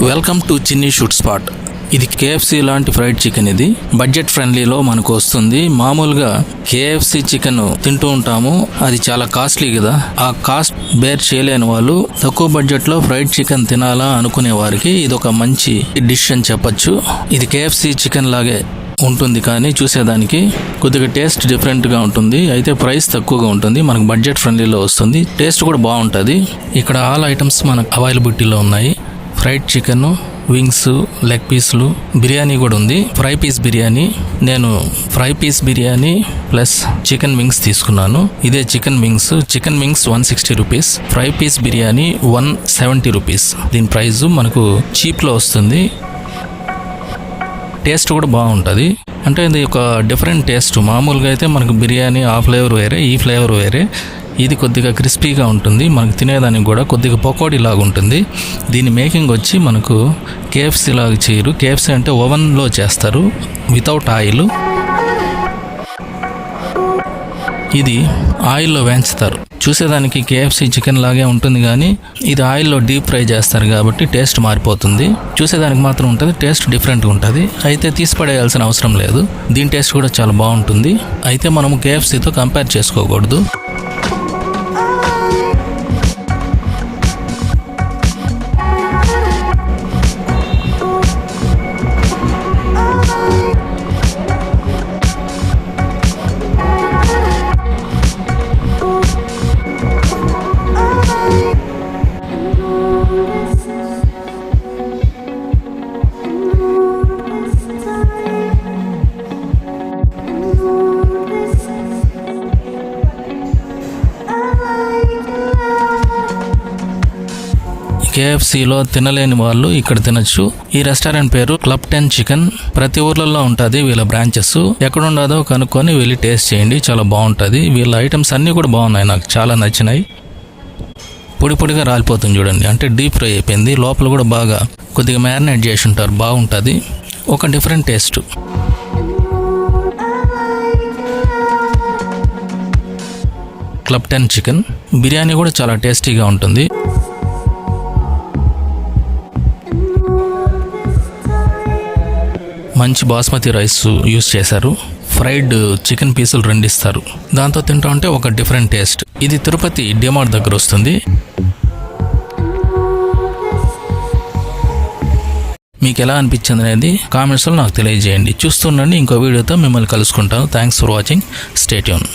Welcome to Chinni shoot spot. ఇది KFC లాంటి fried chicken ఇది. బడ్జెట్ ఫ్రెండ్లీలో మనకు వస్తుంది. మామూలుగా కేఎఫ్సి చికెన్ తింటూ ఉంటాము. అది చాలా కాస్ట్లీ కదా. ఆ కాస్ట్ బేర్ చేయలేని వాళ్ళు తక్కువ బడ్జెట్లో ఫ్రైడ్ చికెన్ తినాలా అనుకునే వారికి ఇది ఒక మంచి డిష్ అని చెప్పొచ్చు. ఇది కేఎఫ్సి చికెన్ లాగే ఉంటుంది కానీ చూసేదానికి కొద్దిగా టేస్ట్ డిఫరెంట్గా ఉంటుంది. అయితే ప్రైస్ తక్కువగా ఉంటుంది. మనకు బడ్జెట్ ఫ్రెండ్లీలో వస్తుంది. టేస్ట్ కూడా బాగుంటుంది. ఇక్కడ ఆల్ ఐటమ్స్ మనకు అవైలబిలిటీలో ఉన్నాయి. ఫ్రైడ్ చికెన్ వింగ్స్ లెగ్ పీసులు బిర్యానీ కూడా ఉంది. ఫ్రై పీస్ బిర్యానీ నేను fry piece biryani plus chicken wings తీసుకున్నాను. ఇదే chicken wings. Chicken wings one sixty rupees. Fry piece biryani one seventy rupees. దీని ప్రైస్ మనకు చీప్లో వస్తుంది. టేస్ట్ కూడా బాగుంటుంది. అంటే ఇది ఒక డిఫరెంట్ టేస్ట్. మామూలుగా అయితే మనకు బిర్యానీ ఆ ఫ్లేవర్ వేరే ఈ ఫ్లేవర్ వేరే. ఇది కొద్దిగా క్రిస్పీగా ఉంటుంది. మనకు తినేదానికి కూడా కొద్దిగా పకోడీ లాగా ఉంటుంది. దీని మేకింగ్ వచ్చి మనకు కేఎఫ్సీ లాగా చేయరు. కేఎఫ్సీ అంటే ఓవెన్లో చేస్తారు. Without oil. ఇది ఆయిల్లో వేయించుతారు. చూసేదానికి కేఎఫ్సీ చికెన్ లాగే ఉంటుంది కానీ ఇది ఆయిల్లో డీప్ ఫ్రై చేస్తారు కాబట్టి టేస్ట్ మారిపోతుంది. చూసేదానికి మాత్రం ఉంటుంది. టేస్ట్ డిఫరెంట్గా ఉంటుంది. అయితే తీసిపడేయాల్సిన అవసరం లేదు. దీని టేస్ట్ కూడా చాలా బాగుంటుంది. అయితే మనము కేఎఫ్సీతో కంపేర్ చేసుకోకూడదు. కేఎఫ్సీలో తినలేని వాళ్ళు ఇక్కడ తినొచ్చు. ఈ రెస్టారెంట్ పేరు క్లబ్ టెన్ చికెన్. ప్రతి ఊర్లలో ఉంటుంది వీళ్ళ బ్రాంచెస్. ఎక్కడ ఉండదో కనుక్కొని వెళ్ళి టేస్ట్ చేయండి. చాలా బాగుంటుంది. వీళ్ళ ఐటమ్స్ అన్నీ కూడా బాగున్నాయి నాకు. చాలా నచ్చినాయి. పొడి పొడిగా రాలిపోతుంది చూడండి. అంటే డీప్ ఫ్రై అయిపోయింది. లోపల కూడా బాగా కొద్దిగా మ్యారినేట్ చేసి ఉంటారు. బాగుంటుంది. ఒక different taste. Club ten chicken. Biryani కూడా చాలా టేస్టీగా ఉంటుంది. మంచి బాస్మతి రైస్ యూస్ చేశారు. ఫ్రైడ్ చికెన్ పీసులు రెండు ఇస్తారు దాంతో తింటా ఉంటే ఒక డిఫరెంట్ టేస్ట్. ఇది తిరుపతి డిమార్ట్ దగ్గర వస్తుంది. మీకు ఎలా అనిపించింది అనేది కామెంట్స్లో నాకు తెలియజేయండి. చూస్తుండండి ఇంకో వీడియోతో మిమ్మల్ని కలుసుకుంటాను. Thanks for watching stay tuned